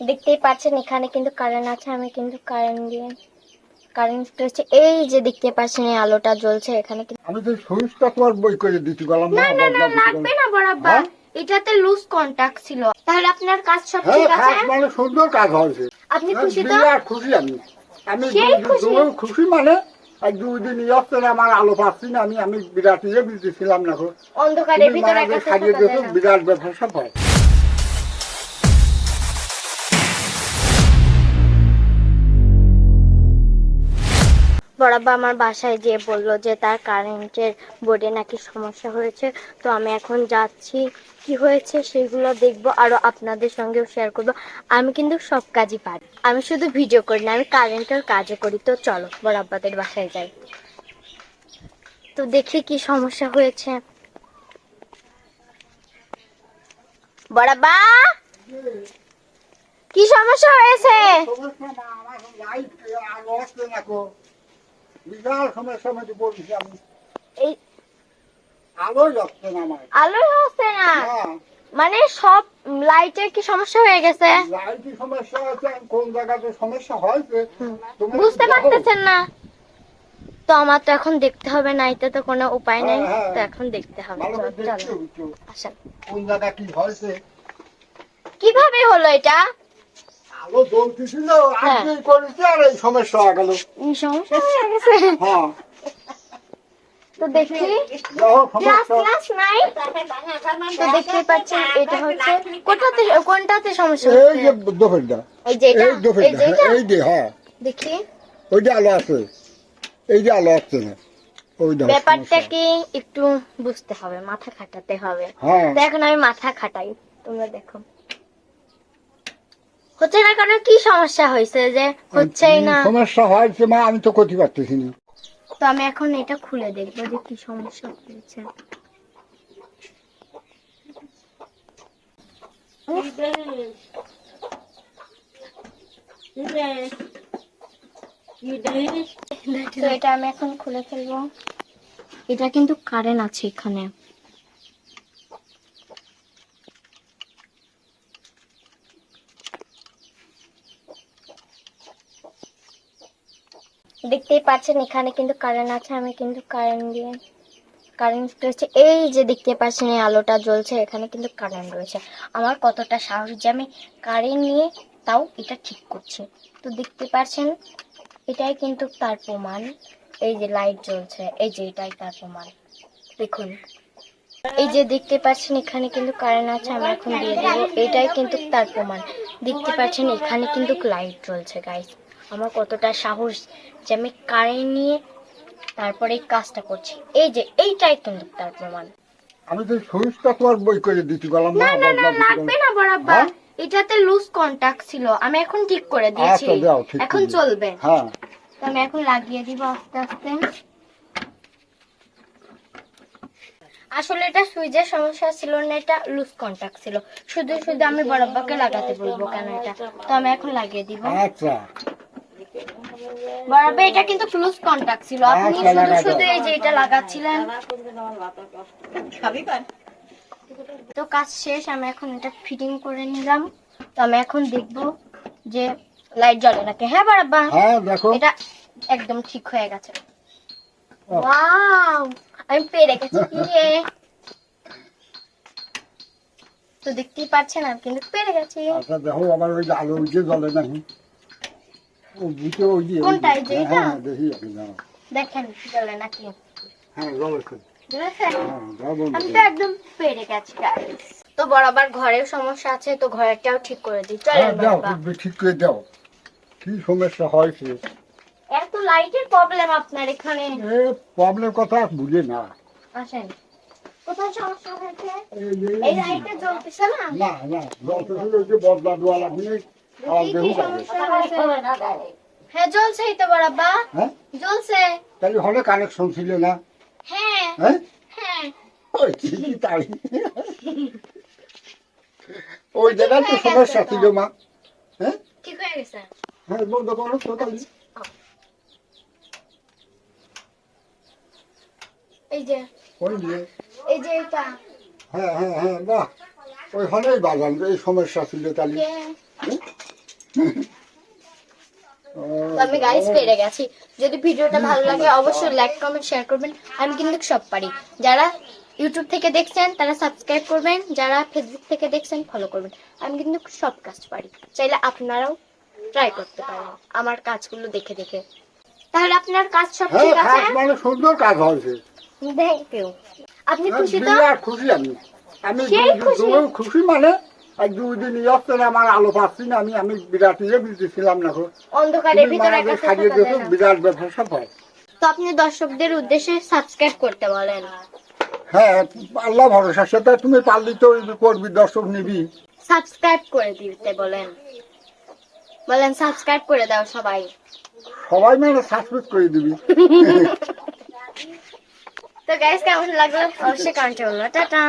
দেখতেই পাচ্ছেন এখানে কিন্তু কারেন্ট আছে আমি কিন্তু কারেন্ট দিয়ে কারেন্ট হচ্ছে এই যে দেখতে পাচ্ছেন এই আলোটা জ্বলছে এখানে কিন্তু আমি তো সুইচটা তোমার বই করে দিতে গেলাম না না না লাগবে না বরাবর। হ্যাঁ? এটাতে লুজ কন্টাক্ট ছিল। তাহলে আপনার কাজ সব হ্যাঁ ঠিক আছে? কাজ মানে সুন্দর কাজ হয়েছে। আপনি হ্যাঁ, খুশি তো? বিরাট খুশি আমি। আমি খুশি? মানে আর দুই দিন ইয়স্তে আমার আলো পাচ্ছি না আমি আমি বিরাট ইয়ে বুঝতেছিলাম না। অন্ধকারের ভিতরে মারা একটা যে সারিয়ে দিয়েছ বিরাট ব্যাপার সব হয়। বরাব্বা আমার বাসায় যে বলল যে তার কারেন্টের বোর্ডে নাকি সমস্যা হয়েছে। তো আমি এখন যাচ্ছি। কি হয়েছে সেগুলো দেখব, আরও আপনাদের সঙ্গেও শেয়ার করব। আমি কিন্তু সব কাজই পারি। আমি শুধু ভিডিও করি না, আমি কারেন্টের কাজও করি। তো চলো বরাব্বাদের বাসায় যাই। তো দেখি কি সমস্যা হয়েছে। বরাব্বা কি সমস্যা হয়েছে? বিশাল সমস্যার মধ্যে পড়েছি আমি। এই আলোই আসছে না আমার। আলো হচ্ছে না? মানে সব লাইটের কি সমস্যা হয়ে গেছে? লাইটের সমস্যা আছে, কোন জায়গাতে সমস্যা হয়েছে, বুঝতে পারতেছেন না। তো আমার তো এখন দেখতে হবে না এটা তো কোনো উপায় নেই। হ্যাঁ, হ্যাঁ। তো এখন দেখতে হবে। চলো আসেন। কোন জায়গা কি হয়েছে। কীভাবে হলো এটা? আলো জ্বলতেছিল, হ্যাঁ। করেছে, আর এই সমস্যা হয়ে গেল। এই সমস্যা হয়ে গেছে। হ্যাঁ, তো দেখি। ক্লাস নাই। তো দেখতে পাচ্ছেন এটা হচ্ছে কোনটাতে কোনটাতে সমস্যা এই যে দোফেরটা, এই যে এটা এই যে এই যে, হ্যাঁ, দেখি। ওই যে আলো আছে, এই যে আলো আসছে না, ওই ব্যাপারটা কি একটু বুঝতে হবে মাথা খাটাতে হবে। হ্যাঁ, তো এখন আমি মাথা খাটাই। তোমরা দেখো। হচ্ছে না কারণ কি সমস্যা হয়েছে যে হচ্ছেই না? সমস্যা হয়েছে মা আমি তো করতে পারতেছি না। তো আমি এখন এটা খুলে দেখব যে কি সমস্যা হয়েছে। তো এটা আমি এখন খুলে ফেলব। এটা কিন্তু কারেন্ট আছে এখানে। দেখতেই পাচ্ছেন, এখানে কিন্তু কারেন্ট আছে, আমি কিন্তু কারেন্ট দিয়ে কারেন্ট রয়েছে এই যে দেখতে পাচ্ছেন, এই আলোটা জ্বলছে, এখানে কিন্তু কারেন্ট রয়েছে। আমার কতটা সাহস যে আমি কারেন্ট নিয়ে তাও এটা ঠিক করছি। তো দেখতে পাচ্ছেন, এটাই কিন্তু তার প্রমাণ। এই যে লাইট জ্বলছে, এই যে এটাই তার প্রমাণ। দেখুন। এই যে দেখতে পাচ্ছেন, এখানে কিন্তু কারেন্ট আছে, আমি এখন দিয়ে দেবো। এটাই কিন্তু তার প্রমাণ। দেখতে পাচ্ছেন, এখানে কিন্তু লাইট জ্বলছে গাইস আমার কতটা সাহস যে আমি কারেন্ট নিয়ে তারপরে এই কাজটা করছি। এই যে এইটাই কিন্তু তার প্রমাণ। আমি তো সুইচটা তোমার বই করে দিতে গেলাম না না না লাগবে না বরাবর। হ্যাঁ? এটাতে লুজ কন্টাক্ট ছিল। আমি এখন ঠিক করে দিয়েছি। আচ্ছা, ঠিক এখন চলবে। হ্যাঁ। আমি এখন লাগিয়ে দিব আস্তে আস্তে। আসলে এটা সুইচের সমস্যা ছিল না এটা লুজ কন্টাক্ট ছিল। শুধু শুধু আমি বরাবরকে লাগাতে বলব কেন এটা? তো আমি এখন লাগিয়ে দিব। আচ্ছা। বরাবর এটা কিন্তু লুজ কন্টাক্ট ছিল। আপনি আচ্ছা, শুধু শুধু এই যে এটা লাগাচ্ছিলেন। তো কাজ শেষ আমি এখন এটা ফিটিং করে নিলাম। তো আমি এখন দেখব যে লাইট জ্বলে নাকি। হ্যাঁ বারাব্বা হ্যাঁ দেখো। এটা একদম ঠিক হয়ে গেছে। ওয়াও আমি পেরে গেছি ইয়ে তো দেখতেই পাচ্ছেন আমি কিন্তু পেরে গেছি। আচ্ছা দেখো আবার ওই আলো যে জ্বলে নাকি ও বুঝে ওই যে ওই যে। কোনটা, এই যে হ্যাঁ, এটা? হ্যাঁ দেখেন নাকি। হ্যাঁ? হ্যাঁ। আমি তো একদম পেরে গেছি তো বরাবর ঘরের সমস্যা আছে তো ঘরেরটাও ঠিক করে দিই। হ্যাঁ চলেন বাবা। ঠিক করে দাও কি সমস্যা হয়েছে এত লাইটের প্রবলেম আপনার এখানে। এ প্রবলেম কথা বুঝে না। আসেন। কোথায় সমস্যা হয়েছে? এই লাইটটা জ্বলতেছে না? না না জ্বলতে হলে ওই যে বদলা দেওয়া লাগবে। আমার দেহ হ্যাঁ জ্বলছেই তো বাবা হ্যাঁ? জ্বলছে। তাহলে হলে কানেকশন ছিল না? হ্যাঁ হ্যাঁ? হ্যাঁ। ওই কি তাই ওই জায়গায় তো সমস্যা ছিল মা। হ্যাঁ? ঠিক হয়ে গেছে? হ্যাঁ বন্ধ করো তো তাহলে। এই যে ওই যে। এই যে এটা হ্যাঁ হ্যাঁ হ্যাঁ বাহ। ওই হলেই বাগান এই সমস্যা ছিল তাহলে আমি গাইস পেরে গেছি। যদি ভিডিওটা ভালো লাগে অবশ্যই লাইক কমেন্ট শেয়ার করবেন। আমি কিন্তু সব পারি। যারা ইউটিউব থেকে দেখছেন তারা সাবস্ক্রাইব করবেন। যারা ফেসবুক থেকে দেখছেন ফলো করবেন। আমি কিন্তু সব কাজ পারি। চাইলে আপনারাও ট্রাই করতে পারেন আমার কাজগুলো দেখে দেখে। তাহলে আপনার কাজ সব হ্যাঁ ঠিক আছে? মানে সুন্দর কাজ হয়েছে। থ্যাংক ইউ আপনি খুশি তো? খুশি আমি। আমি? খুশি মানে এক দুই দিন ইয়স্তে আমার আলো পাচ্ছি না আমি আমি বিরাট ইয়ে বুঝতেছিলাম না। অন্ধকারের ভিতরে সারিয়ে দিয়েছ। বিরাট ব্যাপার সফল তো আপনি দর্শকদের উদ্দেশ্যে সাবস্ক্রাইব করতে বলেন। হ্যাঁ আল্লাহ ভরসা সেটা তুমি পারলি তো করবি দর্শক নিবি। সাবস্ক্রাইব করে দিতে বলেন। বলেন সাবস্ক্রাইব করে দাও সবাই। সবাই মানে সাবস্ক্রাইব করে দিবি। তো গাইস কেমন লাগল? অবশ্যই কমেন্টে বলব। টাটা।